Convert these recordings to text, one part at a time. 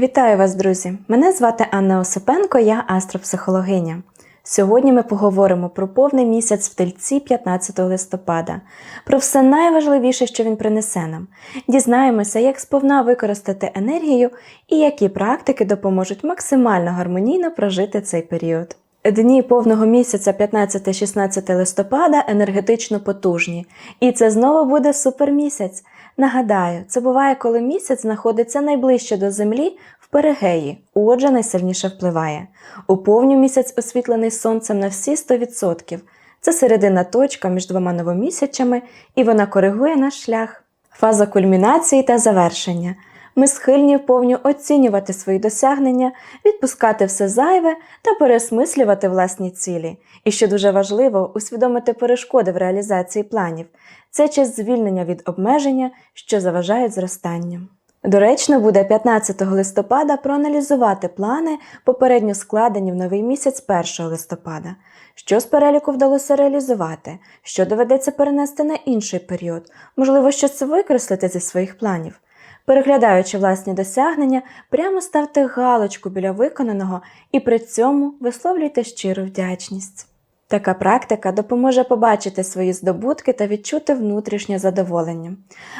Вітаю вас, друзі! Мене звати Анна Осипенко, я астропсихологиня. Сьогодні ми поговоримо про повний місяць в тельці 15 листопада, про все найважливіше, що він принесе нам. Дізнаємося, як сповна використати енергію і які практики допоможуть максимально гармонійно прожити цей період. Дні повного місяця 15-16 листопада енергетично потужні, і це знову буде супермісяць. Нагадаю, це буває, коли місяць знаходиться найближче до землі в перигеї, отже, найсильніше впливає. У повню місяць освітлений сонцем на всі 100%. Це середина точка між двома новомісячами, і вона коригує наш шлях. Фаза кульмінації та завершення. Ми схильні вповню оцінювати свої досягнення, відпускати все зайве та пересмислювати власні цілі. І що дуже важливо, усвідомити перешкоди в реалізації планів. Це час звільнення від обмеження, що заважають зростанню. Доречно буде 15 листопада проаналізувати плани, попередньо складені в новий місяць 1 листопада, що з переліку вдалося реалізувати, що доведеться перенести на інший період, можливо, щось викреслити зі своїх планів. Переглядаючи власні досягнення, прямо ставте галочку біля виконаного і при цьому висловлюйте щиру вдячність. Така практика допоможе побачити свої здобутки та відчути внутрішнє задоволення.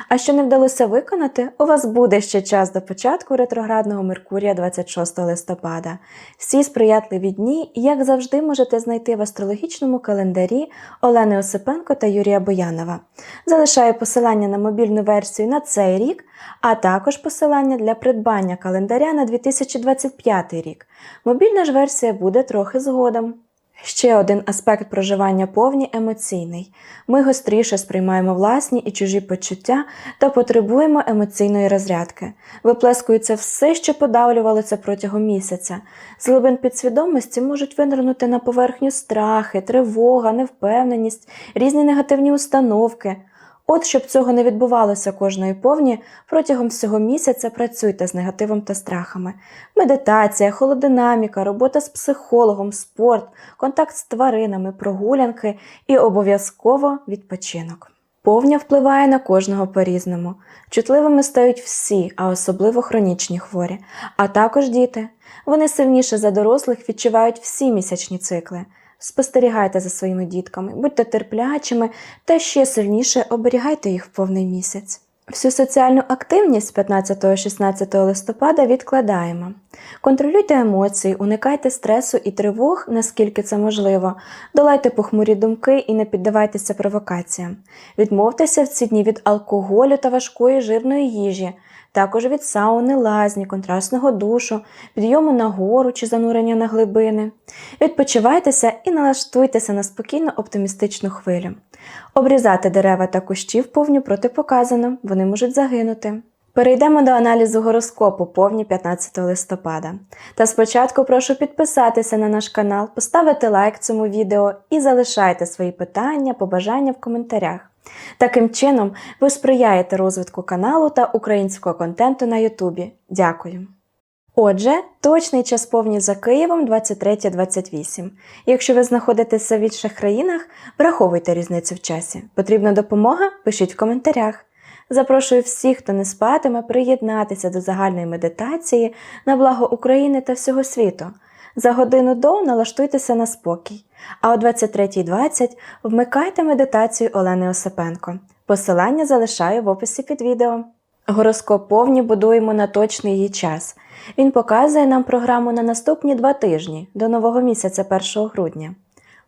А що не вдалося виконати, у вас буде ще час до початку ретроградного Меркурія 26 листопада. Всі сприятливі дні, як завжди, можете знайти в астрологічному календарі Олени Осипенко та Юрія Боянова. Залишаю посилання на мобільну версію на цей рік, а також посилання для придбання календаря на 2025 рік. Мобільна ж версія буде трохи згодом. Ще один аспект проживання повні емоційний. Ми гостріше сприймаємо власні і чужі почуття та потребуємо емоційної розрядки. Виплескується все, що подавлювалося протягом місяця. З глибин підсвідомості можуть винирнути на поверхню страхи, тривога, невпевненість, різні негативні установки. От, щоб цього не відбувалося кожної повні, протягом всього місяця працюйте з негативом та страхами. Медитація, холодинаміка, робота з психологом, спорт, контакт з тваринами, прогулянки і обов'язково відпочинок. Повня впливає на кожного по-різному. Чутливими стають всі, а особливо хронічні хворі, а також діти. Вони сильніше за дорослих відчувають всі місячні цикли. Спостерігайте за своїми дітками, будьте терплячими та ще сильніше оберігайте їх в повний місяць. Всю соціальну активність 15-16 листопада відкладаємо. Контролюйте емоції, уникайте стресу і тривог, наскільки це можливо, долайте похмурі думки і не піддавайтеся провокаціям. Відмовтеся в ці дні від алкоголю та важкої жирної їжі, також від сауни, лазні, контрастного душу, підйому на гору чи занурення на глибини. Відпочивайтеся і налаштуйтеся на спокійно оптимістичну хвилю. Обрізати дерева та кущі повню протипоказано, вони можуть загинути. Перейдемо до аналізу гороскопу повні 15 листопада. Та спочатку прошу підписатися на наш канал, поставити лайк цьому відео і залишайте свої питання, побажання в коментарях. Таким чином, ви сприяєте розвитку каналу та українського контенту на Ютубі. Дякую. Отже, точний час повні за Києвом 23.28. Якщо ви знаходитеся в інших країнах, враховуйте різницю в часі. Потрібна допомога? Пишіть в коментарях. Запрошую всіх, хто не спатиме, приєднатися до загальної медитації на благо України та всього світу. За годину до налаштуйтеся на спокій, а о 23.20 вмикайте медитацію Олени Осипенко. Посилання залишаю в описі під відео. Гороскоп повні будуємо на точний її час. Він показує нам програму на наступні два тижні до нового місяця 1 грудня.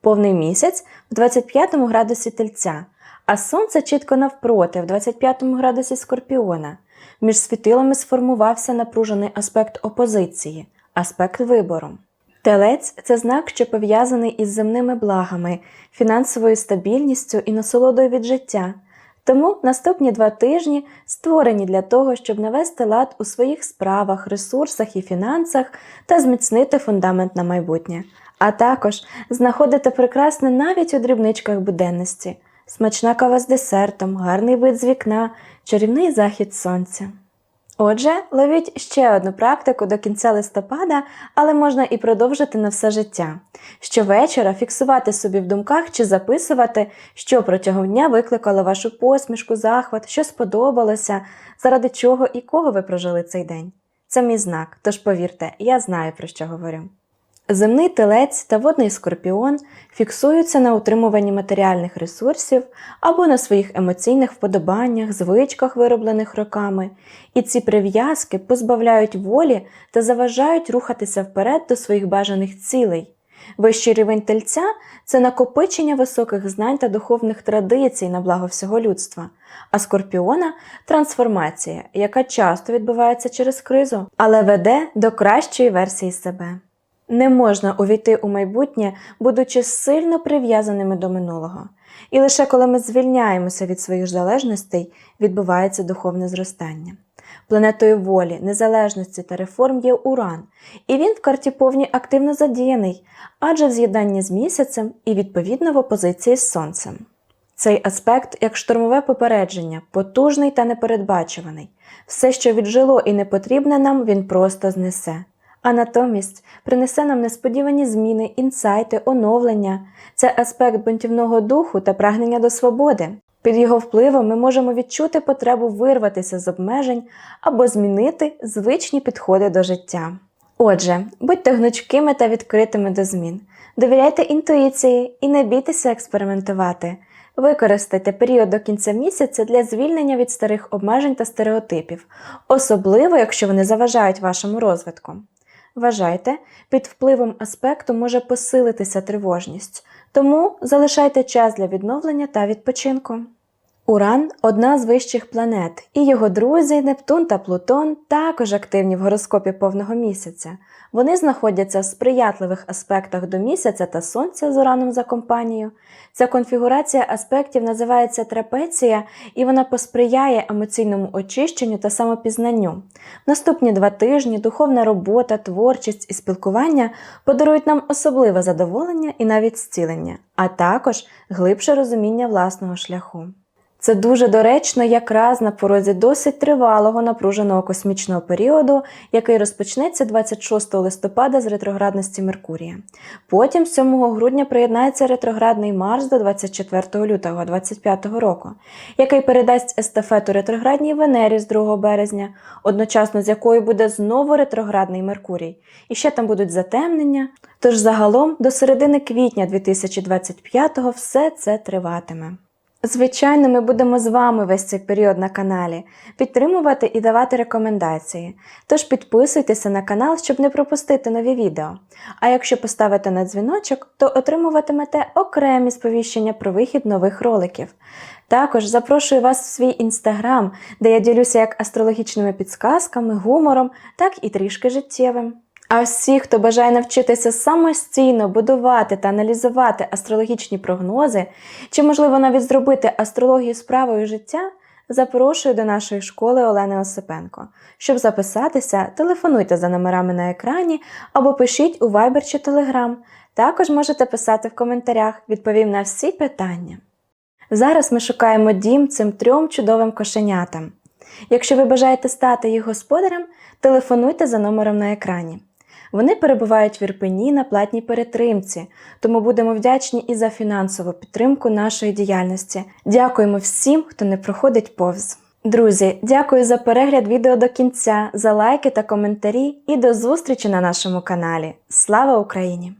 Повний місяць в 25 градусі тельця, а сонце чітко навпроти, в 25 градусі скорпіона. Між світилами сформувався напружений аспект опозиції, аспект вибору. Телець це знак, що пов'язаний із земними благами, фінансовою стабільністю і насолодою від життя. Тому наступні два тижні створені для того, щоб навести лад у своїх справах, ресурсах і фінансах та зміцнити фундамент на майбутнє, а також знаходити прекрасне навіть у дрібничках буденності, смачна кава з десертом, гарний вид з вікна, чарівний захід сонця. Отже, ловіть ще одну практику до кінця листопада, але можна і продовжити на все життя. Щовечора фіксувати собі в думках чи записувати, що протягом дня викликало вашу посмішку, захват, що сподобалося, заради чого і кого ви прожили цей день. Це мій знак, тож повірте, я знаю про що говорю. Земний телець та водний скорпіон фіксуються на утримуванні матеріальних ресурсів або на своїх емоційних вподобаннях, звичках, вироблених роками, і ці прив'язки позбавляють волі та заважають рухатися вперед до своїх бажаних цілей. Вищий рівень тельця це накопичення високих знань та духовних традицій на благо всього людства, а скорпіона трансформація, яка часто відбувається через кризу, але веде до кращої версії себе. Не можна увійти у майбутнє, будучи сильно прив'язаними до минулого. І лише коли ми звільняємося від своїх залежностей, відбувається духовне зростання. Планетою волі, незалежності та реформ є Уран, і він в карті повні активно задіяний, адже в з'єднанні з місяцем і відповідно в опозиції з сонцем. Цей аспект як штурмове попередження, потужний та непередбачуваний. Все, що віджило і не потрібне нам, він просто знесе. А натомість принесе нам несподівані зміни, інсайти, оновлення. Це аспект бунтівного духу та прагнення до свободи. Під його впливом ми можемо відчути потребу вирватися з обмежень або змінити звичні підходи до життя. Отже, будьте гнучкими та відкритими до змін, довіряйте інтуїції і не бійтеся експериментувати. Використайте період до кінця місяця для звільнення від старих обмежень та стереотипів, особливо якщо вони заважають вашому розвитку. Вважайте, під впливом аспекту може посилитися тривожність, тому залишайте час для відновлення та відпочинку. Уран одна з вищих планет, і його друзі Нептун та Плутон також активні в гороскопі повного місяця. Вони знаходяться в сприятливих аспектах до місяця та сонця з ураном за компанію. Ця конфігурація аспектів називається трапеція, і вона посприяє емоційному очищенню та самопізнанню. Наступні два тижні духовна робота, творчість і спілкування подарують нам особливе задоволення і навіть зцілення, а також глибше розуміння власного шляху. Це дуже доречно якраз на порозі досить тривалого напруженого космічного періоду, який розпочнеться 26 листопада з ретроградності Меркурія. Потім 7 грудня приєднається ретроградний Марс до 24 лютого 2025 року, який передасть естафету ретроградній Венері з 2 березня, одночасно з якою буде знову ретроградний Меркурій. І ще там будуть затемнення. Тож загалом до середини квітня 2025-го все це триватиме. Звичайно, ми будемо з вами весь цей період на каналі, підтримувати і давати рекомендації. Тож підписуйтеся на канал, щоб не пропустити нові відео. А якщо поставите на дзвіночок, то отримуватимете окремі сповіщення про вихід нових роликів. Також запрошую вас в свій інстаграм, де я ділюся як астрологічними підсказками, гумором, так і трішки життєвим. А всі, хто бажає навчитися самостійно будувати та аналізувати астрологічні прогнози, чи, можливо, навіть зробити астрологію справою життя, запрошую до нашої школи Олени Осипенко. Щоб записатися, телефонуйте за номерами на екрані або пишіть у Viber чи Telegram. Також можете писати в коментарях, відповім на всі питання. Зараз ми шукаємо дім цим трьом чудовим кошенятам. Якщо ви бажаєте стати їх господарем, телефонуйте за номером на екрані. Вони перебувають в Ірпені на платній перетримці, тому будемо вдячні і за фінансову підтримку нашої діяльності. Дякуємо всім, хто не проходить повз. Друзі, дякую за перегляд відео до кінця, за лайки та коментарі і до зустрічі на нашому каналі. Слава Україні!